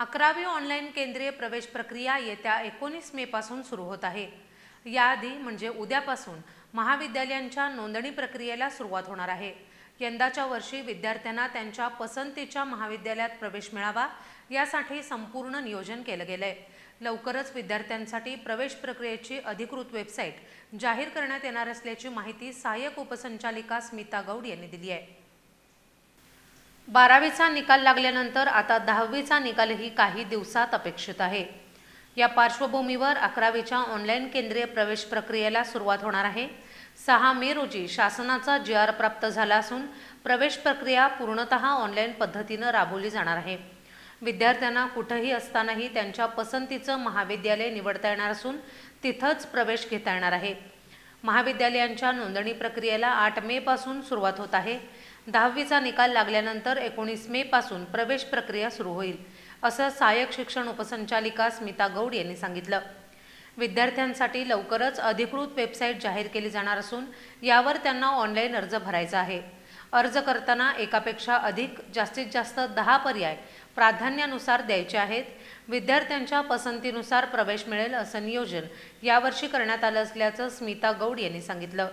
अकरावी ऑनलाईन केंद्रीय प्रवेश प्रक्रिया येत्या एकोणीस मे पासून सुरू होत आहे. याआधी म्हणजे उद्यापासून महाविद्यालयांच्या नोंदणी प्रक्रियेला सुरुवात होणार आहे. यंदाच्या वर्षी विद्यार्थ्यांना त्यांच्या पसंतीच्या महाविद्यालयात प्रवेश मिळावा यासाठी संपूर्ण नियोजन केलं गेलंय. लवकरच विद्यार्थ्यांसाठी प्रवेश प्रक्रियेची अधिकृत वेबसाईट जाहीर करण्यात येणार असल्याची माहिती सहाय्यक उपसंचालिका स्मिता गौड यांनी दिली आहे. बारावीचा निकाल लागल्यानंतर आता दहावीचा निकालही काही दिवसात अपेक्षित आहे. या पार्श्वभूमीवर अकरावीच्या ऑनलाईन केंद्रीय प्रवेश प्रक्रियेला सुरुवात होणार आहे. सहा मे रोजी शासनाचा जी आर प्राप्त झाला असून प्रवेश प्रक्रिया पूर्णतः ऑनलाईन पद्धतीनं राबवली जाणार आहे. विद्यार्थ्यांना कुठंही असतानाही त्यांच्या पसंतीचं महाविद्यालय निवडता येणार असून तिथंच प्रवेश घेता येणार आहे. महाविद्यालयांच्या नोंदणी प्रक्रियेला आठ मे पासून सुरुवात होत आहे. दहावीचा निकाल लागल्यानंतर एकोणीस मे पासून प्रवेश प्रक्रिया सुरू होईल असं सहाय्यक शिक्षण उपसंचालिका स्मिता गौड यांनी सांगितलं. विद्यार्थ्यांसाठी लवकरच अधिकृत वेबसाईट जाहीर केली जाणार असून यावर त्यांना ऑनलाईन अर्ज भरायचा आहे. अर्ज करताना एकापेक्षा अधिक जास्तीत जास्त दहा पर्याय प्राधान्यानुसार द्यायचे आहेत. विद्यार्थ्यांच्या पसंतीनुसार प्रवेश मिळेल असं नियोजन यावर्षी करण्यात आलं असल्याचं स्मिता गौड यांनी सांगितलं.